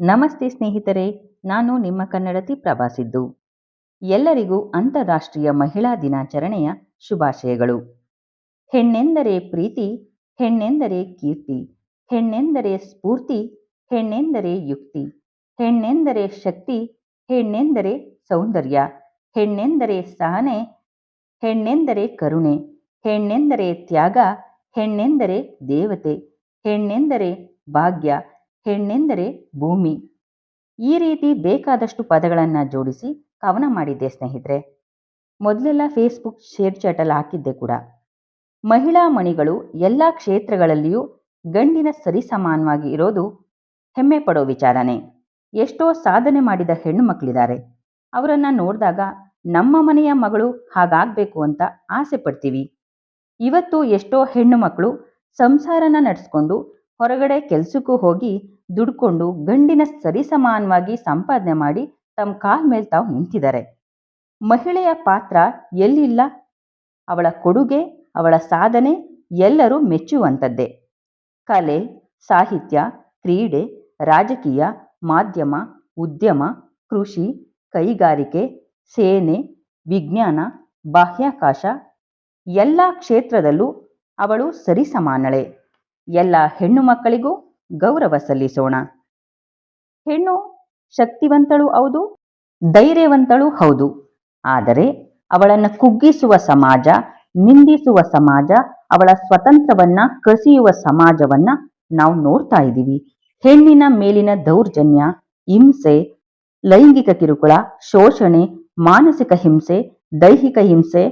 ನಮಸ್ತೆ ಸ್ನೇಹಿತರೆ, ನಾನು ನಿಮ್ಮ ಕನ್ನಡತಿ ಪ್ರಭಾಸಿದ್ದು ಎಲ್ಲರಿಗೂ ಅಂತಾರಾಷ್ಟ್ರೀಯ ಮಹಿಳಾ ದಿನಾಚರಣೆಯ ಶುಭಾಶಯಗಳು. ಹೆಣ್ಣೆಂದರೆ ಪ್ರೀತಿ, ಹೆಣ್ಣೆಂದರೆ ಕೀರ್ತಿ, ಹೆಣ್ಣೆಂದರೆ ಸ್ಫೂರ್ತಿ, ಹೆಣ್ಣೆಂದರೆ ಯುಕ್ತಿ, ಹೆಣ್ಣೆಂದರೆ ಶಕ್ತಿ, ಹೆಣ್ಣೆಂದರೆ ಸೌಂದರ್ಯ, ಹೆಣ್ಣೆಂದರೆ ಸಹನೆ, ಹೆಣ್ಣೆಂದರೆ ಕರುಣೆ, ಹೆಣ್ಣೆಂದರೆ ತ್ಯಾಗ, ಹೆಣ್ಣೆಂದರೆ ದೇವತೆ, ಹೆಣ್ಣೆಂದರೆ ಭಾಗ್ಯ ಹೆಣ್ಣೆಂದರೆ ಭೂಮಿ. ಈ ರೀತಿ ಬೇಕಾದಷ್ಟು ಪದಗಳನ್ನು ಜೋಡಿಸಿ ಕವನ ಮಾಡಿದ್ದೆ ಸ್ನೇಹಿತರೆ. ಮೊದಲೆಲ್ಲ ಫೇಸ್ಬುಕ್ ಶೇರ್ ಚಾಟಲ್ಲಿ ಹಾಕಿದ್ದೆ ಕೂಡ. ಮಹಿಳಾ ಮಣಿಗಳು ಎಲ್ಲ ಕ್ಷೇತ್ರಗಳಲ್ಲಿಯೂ ಗಂಡಿನ ಸರಿಸಮಾನವಾಗಿ ಇರೋದು ಹೆಮ್ಮೆ ಪಡೋ ವಿಚಾರನೇ. ಎಷ್ಟೋ ಸಾಧನೆ ಮಾಡಿದ ಹೆಣ್ಣು ಮಕ್ಕಳಿದ್ದಾರೆ ಅವರನ್ನು ನೋಡಿದಾಗ ನಮ್ಮ ಮನೆಯ ಮಗಳು ಹಾಗಾಗಬೇಕು ಅಂತ ಆಸೆ ಪಡ್ತೀವಿ. ಇವತ್ತು ಎಷ್ಟೋ ಹೆಣ್ಣು ಮಕ್ಕಳು ಸಂಸಾರನ ನಡೆಸ್ಕೊಂಡು ಹೊರಗಡೆ ಕೆಲಸಕ್ಕೂ ಹೋಗಿ ದುಡ್ಕೊಂಡು ಗಂಡಿನ ಸರಿಸಮಾನವಾಗಿ ಸಂಪಾದನೆ ಮಾಡಿ ತಮ್ಮ ಕಾಲ್ ಮೇಲೆ ತಾವು ನಿಂತಿದ್ದಾರೆ ಮಹಿಳೆಯ ಪಾತ್ರ ಎಲ್ಲಿಲ್ಲ? ಅವಳ ಕೊಡುಗೆ, ಅವಳ ಸಾಧನೆ ಎಲ್ಲರೂ ಮೆಚ್ಚುವಂಥದ್ದೇ ಕಲೆ, ಸಾಹಿತ್ಯ, ಕ್ರೀಡೆ, ರಾಜಕೀಯ, ಮಾಧ್ಯಮ, ಉದ್ಯಮ, ಕೃಷಿ, ಕೈಗಾರಿಕೆ, ಸೇನೆ, ವಿಜ್ಞಾನ, ಬಾಹ್ಯಾಕಾಶ ಎಲ್ಲ ಕ್ಷೇತ್ರದಲ್ಲೂ ಅವಳು ಸರಿಸಮಾನಳೆ ಎಲ್ಲ ಹೆಣ್ಣು ಮಕ್ಕಳಿಗೂ ಗೌರವ ಸಲ್ಲಿಸೋಣ. ಹೆಣ್ಣು ಶಕ್ತಿವಂತಳು ಹೌದು, ಧೈರ್ಯವಂತಳು ಹೌದು. ಆದರೆ ಅವಳನ್ನು ಕುಗ್ಗಿಸುವ ಸಮಾಜ, ನಿಂದಿಸುವ ಸಮಾಜ, ಅವಳ ಸ್ವತಂತ್ರವನ್ನ ಕಸಿಯುವ ಸಮಾಜವನ್ನ ನಾವು ನೋಡ್ತಾ ಇದ್ದೀವಿ. ಹೆಣ್ಣಿನ ಮೇಲಿನ ದೌರ್ಜನ್ಯ, ಹಿಂಸೆ, ಲೈಂಗಿಕ ಕಿರುಕುಳ, ಶೋಷಣೆ, ಮಾನಸಿಕ ಹಿಂಸೆ, ದೈಹಿಕ ಹಿಂಸೆ,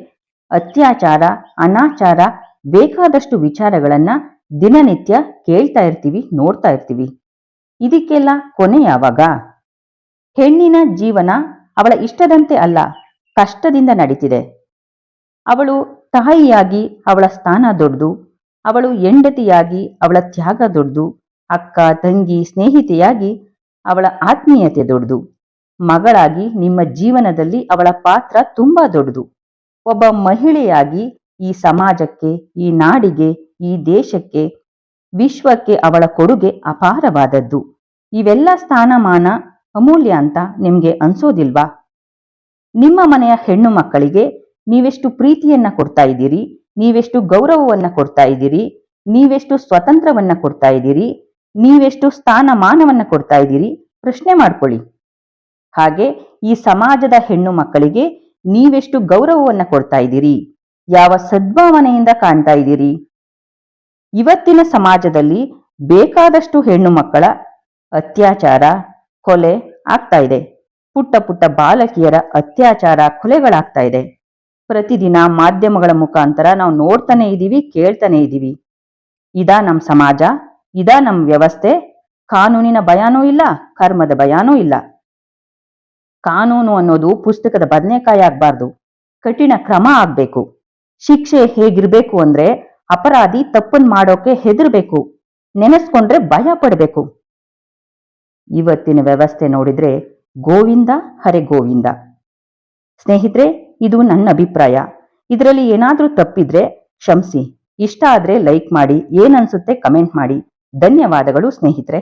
ಅತ್ಯಾಚಾರ, ಅನಾಚಾರ ಬೇಕಾದಷ್ಟು ವಿಚಾರಗಳನ್ನ ದಿನನಿತ್ಯ ಕೇಳ್ತಾ ಇರ್ತೀವಿ, ನೋಡ್ತಾ ಇರ್ತೀವಿ. ಇದಕ್ಕೆಲ್ಲ ಕೊನೆ ಯಾವಾಗ? ಹೆಣ್ಣಿನ ಜೀವನ ಅವಳ ಇಷ್ಟದಂತೆ ಅಲ್ಲ, ಕಷ್ಟದಿಂದ ನಡೀತಿದೆ. ಅವಳು ತಾಯಿಯಾಗಿ ಅವಳ ಸ್ಥಾನ ದೊಡ್ಡದು ಅವಳು ಹೆಂಡತಿಯಾಗಿ ಅವಳ ತ್ಯಾಗ ದೊಡ್ಡದು ಅಕ್ಕ, ತಂಗಿ, ಸ್ನೇಹಿತೆಯಾಗಿ ಅವಳ ಆತ್ಮೀಯತೆ ದೊಡ್ಡದು ಮಗಳಾಗಿ ನಿಮ್ಮ ಜೀವನದಲ್ಲಿ ಅವಳ ಪಾತ್ರ ತುಂಬಾ ದೊಡ್ಡದು ಒಬ್ಬ ಮಹಿಳೆಯಾಗಿ ಈ ಸಮಾಜಕ್ಕೆ, ಈ ನಾಡಿಗೆ ಈ ದೇಶಕ್ಕೆ, ವಿಶ್ವಕ್ಕೆ ಅವಳ ಕೊಡುಗೆ ಅಪಾರವಾದದ್ದು. ಇವೆಲ್ಲ ಸ್ಥಾನಮಾನ ಅಮೂಲ್ಯ ಅಂತ ನಿಮ್ಗೆ ಅನ್ಸೋದಿಲ್ವಾ? ನಿಮ್ಮ ಮನೆಯ ಹೆಣ್ಣು ಮಕ್ಕಳಿಗೆ ನೀವೆಷ್ಟು ಪ್ರೀತಿಯನ್ನ ಕೊಡ್ತಾ ಇದ್ದೀರಿ, ನೀವೆಷ್ಟು ಗೌರವವನ್ನ ಕೊಡ್ತಾ ಇದ್ದೀರಿ, ನೀವೆಷ್ಟು ಸ್ವತಂತ್ರವನ್ನ ಕೊಡ್ತಾ ಇದ್ದೀರಿ, ನೀವೆಷ್ಟು ಸ್ಥಾನಮಾನವನ್ನ ಕೊಡ್ತಾ ಇದ್ದೀರಿ, ಪ್ರಶ್ನೆ ಮಾಡ್ಕೊಳ್ಳಿ. ಹಾಗೆ ಈ ಸಮಾಜದ ಹೆಣ್ಣು ಮಕ್ಕಳಿಗೆ ನೀವೆಷ್ಟು ಗೌರವವನ್ನ ಕೊಡ್ತಾ ಇದ್ದೀರಿ, ಯಾವ ಸದ್ಭಾವನೆಯಿಂದ ಕಾಣ್ತಾ ಇದ್ದೀರಿ? ಇವತ್ತಿನ ಸಮಾಜದಲ್ಲಿ ಬೇಕಾದಷ್ಟು ಹೆಣ್ಣು ಮಕ್ಕಳ ಅತ್ಯಾಚಾರ, ಕೊಲೆ ಆಗ್ತಾ ಇದೆ. ಪುಟ್ಟ ಪುಟ್ಟ ಬಾಲಕಿಯರ ಅತ್ಯಾಚಾರ, ಕೊಲೆಗಳಾಗ್ತಾ ಇದೆ. ಪ್ರತಿದಿನ ಮಾಧ್ಯಮಗಳ ಮುಖಾಂತರ ನಾವು ನೋಡ್ತಾನೆ ಇದ್ದೀವಿ ಕೇಳ್ತಾನೆ ಇದ್ದೀವಿ ಇದಾ ನಮ್ಮ ಸಮಾಜ, ಇದಾ ನಮ್ಮ ವ್ಯವಸ್ಥೆ. ಕಾನೂನಿನ ಭಯಾನೂ ಇಲ್ಲ, ಕರ್ಮದ ಭಯಾನೂ ಇಲ್ಲ. ಕಾನೂನು ಅನ್ನೋದು ಪುಸ್ತಕದ ಬದನೆಕಾಯಿ ಆಗ್ಬಾರ್ದು. ಕಠಿಣ ಕ್ರಮ ಆಗ್ಬೇಕು. ಶಿಕ್ಷೆ ಹೇಗಿರ್ಬೇಕು ಅಂದ್ರೆ ಅಪರಾಧಿ ತಪ್ಪನ್ ಮಾಡೋಕೆ ಹೆದರ್ಬೇಕು, ನೆನೆಸ್ಕೊಂಡ್ರೆ ಭಯ ಪಡ್ಬೇಕು. ಇವತ್ತಿನ ವ್ಯವಸ್ಥೆ ನೋಡಿದ್ರೆ ಗೋವಿಂದ ಹರೆ ಗೋವಿಂದ. ಸ್ನೇಹಿತರೆ, ಇದು ನನ್ನ ಅಭಿಪ್ರಾಯ. ಇದರಲ್ಲಿ ಏನಾದ್ರೂ ತಪ್ಪಿದ್ರೆ ಕ್ಷಮಿಸಿ. ಇಷ್ಟ ಆದ್ರೆ ಲೈಕ್ ಮಾಡಿ ಏನನ್ಸುತ್ತೆ ಕಮೆಂಟ್ ಮಾಡಿ. ಧನ್ಯವಾದಗಳು ಸ್ನೇಹಿತರೆ.